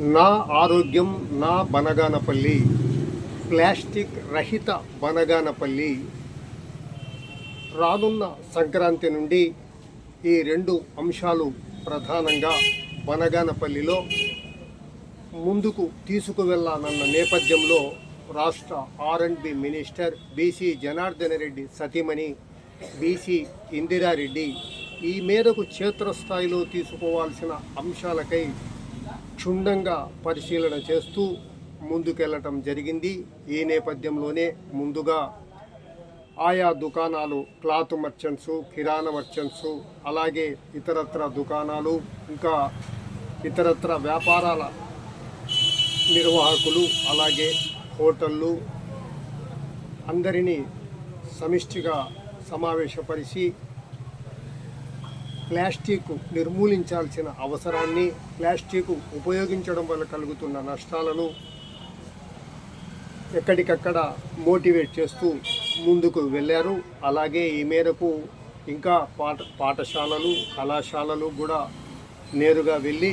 నా ఆరోగ్యం నా బనగానపల్లి ప్లాస్టిక్ రహిత బనగానపల్లి. రానున్న సంక్రాంతి నుండి ఈ రెండు అంశాలు ప్రధానంగా బనగానపల్లిలో ముందుకు తీసుకువెళ్ళానన్న నేపథ్యంలో రాష్ట్ర R and B minister BC Janardhana Reddy సతీమణి బీసీ ఇందిరారెడ్డి ఈ మేరకు క్షేత్రస్థాయిలో తీసుకోవాల్సిన అంశాలకై క్షుణ్ణంగా పరిశీలన చేస్తూ ముందుకెళ్ళటం జరిగింది. ఈ నేపథ్యంలోనే ముందుగా ఆయా దుకాణాలు క్లాత్ మర్చెంట్స్ కిరాణా మర్చెంట్స్ అలాగే ఇతరత్ర దుకాణాలు ఇంకా ఇతరత్ర వ్యాపారాల నిర్వాహకులు అలాగే హోటళ్ళు అందరినీ సమిష్టిగా సమావేశపరిచి ప్లాస్టిక్ నిర్మూలించాల్సిన అవసరాన్ని ప్లాస్టిక్ ఉపయోగించడం వల్ల కలుగుతున్న నష్టాలను ఎక్కడికక్కడ మోటివేట్ చేస్తూ ముందుకు వెళ్ళారు. అలాగే ఈ మేరకు ఇంకా పాఠ పాఠశాలలు కళాశాలలు కూడా నేరుగా వెళ్ళి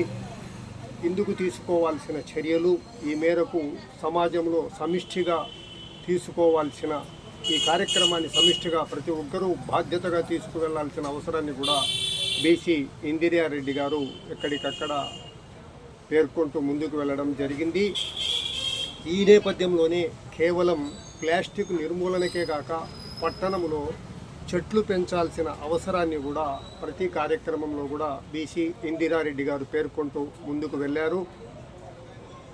ఇందుకు తీసుకోవాల్సిన చర్యలు ఈ మేరకు సమాజంలో సమిష్టిగా తీసుకోవాల్సిన ఈ కార్యక్రమాన్ని సమిష్టిగా ప్రతి ఒక్కరూ బాధ్యతగా తీసుకువెళ్ళాల్సిన అవసరాన్ని కూడా బీసీ ఇందిరారెడ్డి గారు ఎక్కడికక్కడ పేర్కొంటూ ముందుకు వెళ్ళడం జరిగింది. ఈ నేపథ్యంలోనే కేవలం ప్లాస్టిక్ నిర్మూలనకే కాక పట్టణంలో చెట్లు పెంచాల్సిన అవసరాన్ని కూడా ప్రతి కార్యక్రమంలో కూడా బీసీ ఇందిరారెడ్డి గారు పేర్కొంటూ ముందుకు వెళ్ళారు.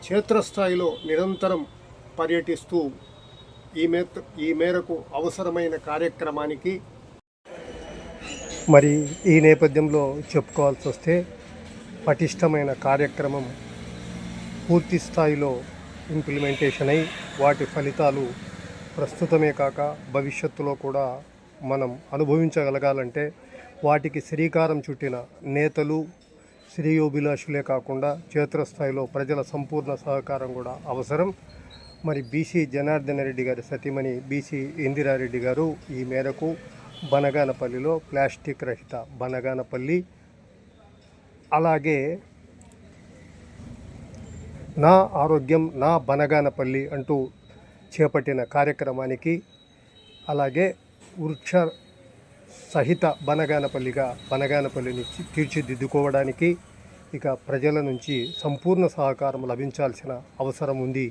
క్షేత్రస్థాయిలో నిరంతరం పర్యటిస్తూ ఈ మేత ఈ మేరకు అవసరమైన కార్యక్రమానికి మరి ఈ నేపథ్యంలో చెప్పుకోవాల్సి వస్తే పటిష్టమైన కార్యక్రమం పూర్తి స్థాయిలో ఇంప్లిమెంటేషన్ అయి వాటి ఫలితాలు ప్రస్తుతమే కాక భవిష్యత్తులో కూడా మనం అనుభవించగలగాలంటే వాటికి శ్రీకారం చుట్టిన నేతలు శ్రేయోభిలాషులే కాకుండా క్షేత్రస్థాయిలో ప్రజల సంపూర్ణ సహకారం కూడా అవసరం. మరి బీసీ జనార్దన రెడ్డి గారి సతీమణి బీసీ ఇందిరారెడ్డి గారు ఈ మేరకు బనగానపల్లిలో ప్లాస్టిక్ రహిత బనగానపల్లి. అలాగే నా ఆరోగ్యం నా బనగానపల్లి అంటూ చేపట్టిన కార్యక్రమానికి అలాగే వృక్ష సహిత బనగానపల్లిగా బనగానపల్లిని తీర్చిదిద్దుకోవడానికి ఇక ప్రజల నుంచి సంపూర్ణ సహకారం లభించాల్సిన అవసరం ఉంది.